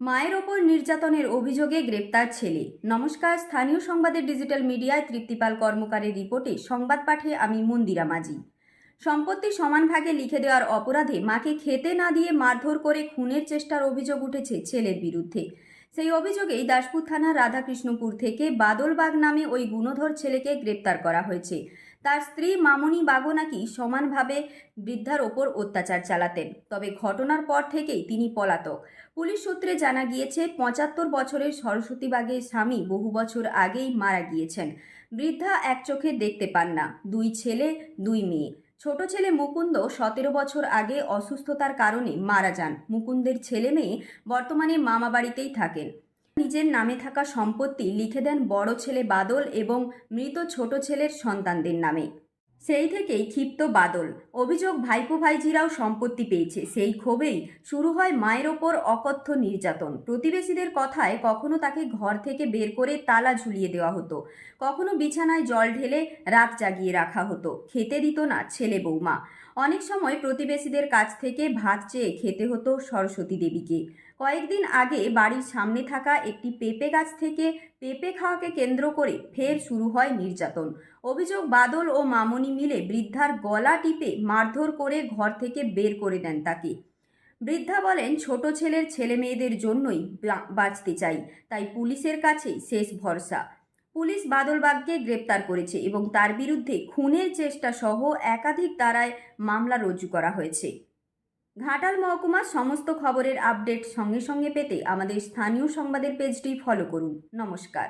মায়ের ওপর নির্যাতনের অভিযোগে গ্রেপ্তার ছেলে। নমস্কার, স্থানীয় সংবাদের ডিজিটাল মিডিয়ায় তৃপ্তিপাল কর্মকারের রিপোর্টে সংবাদ পাঠে আমি মন্দিরা মাঝি। সম্পত্তি সমান ভাগে লিখে দেওয়ার অপরাধে মাকে খেতে না দিয়ে মারধর করে খুনের চেষ্টার অভিযোগ উঠেছে ছেলের বিরুদ্ধে। সেই অভিযোগেই দাসপুর থানার রাধাকৃষ্ণপুর থেকে বাদলবাগ নামে ওই গুণধর ছেলেকে গ্রেপ্তার করা হয়েছে। তার স্ত্রী মামনি বাগো নাকি সমানভাবে বৃদ্ধার ওপর অত্যাচার চালাতেন। তবে ঘটনার পর থেকেই তিনি পলাতক। পুলিশ সূত্রে জানা গিয়েছে, পঁচাত্তর বছরের সরস্বতী বাগের স্বামী বহু বছর আগেই মারা গিয়েছেন। বৃদ্ধা এক চোখে দেখতে পান না। দুই ছেলে, দুই মেয়ে। ছোট ছেলে মুকুন্দ সতেরো বছর আগে অসুস্থতার কারণে মারা যান। মুকুন্দের ছেলে মেয়ে বর্তমানে মামা বাড়িতেই থাকেন। নিজের নামে থাকা সম্পত্তি লিখে দেন বড় ছেলে বাদল এবং মৃত ছোট ছেলের সন্তানদের নামে। সেই থেকেই ক্ষিপ্ত বাদল। অভিযোগ, ভাইপো ভাইজিরাও সম্পত্তি পেয়েছে। সেই ক্ষোভেই শুরু হয় মায়ের ওপর অকথ্য নির্যাতন। প্রতিবেশীদের কথায় কখনো তাকে ঘর থেকে বের করে তালা ঝুলিয়ে দেওয়া হতো। কখনো বিছানায় জল ঢেলে রাত জাগিয়ে রাখা হতো। খেতে দিত না ছেলে বৌমা। অনেক সময় প্রতিবেশীদের কাছ থেকে ভাত চেয়ে খেতে হতো সরস্বতী দেবীকে। কয়েকদিন আগে বাড়ির সামনে থাকা একটি পেঁপে গাছ থেকে পেঁপে খাওয়াকে কেন্দ্র করে ফের শুরু হয় নির্যাতন। অভিযোগ বাদল ও মামনি মিলে বৃদ্ধার গলা টিপে মারধর করে ঘর থেকে বের করে দেন তাকে। বৃদ্ধা বলেন, ছোট ছেলের ছেলে মেয়েদের জন্যই বাঁচতে চাই, তাই পুলিশের কাছেই শেষ ভরসা। পুলিশ বাদলবাগকে গ্রেপ্তার করেছে এবং তার বিরুদ্ধে খুনের চেষ্টা সহ একাধিক ধারায় মামলা রুজু করা হয়েছে। ঘাটাল মহকুমার সমস্ত খবরের আপডেট সঙ্গে সঙ্গে পেতে আমাদের স্থানীয় সংবাদের পেজটি ফলো করুন। নমস্কার।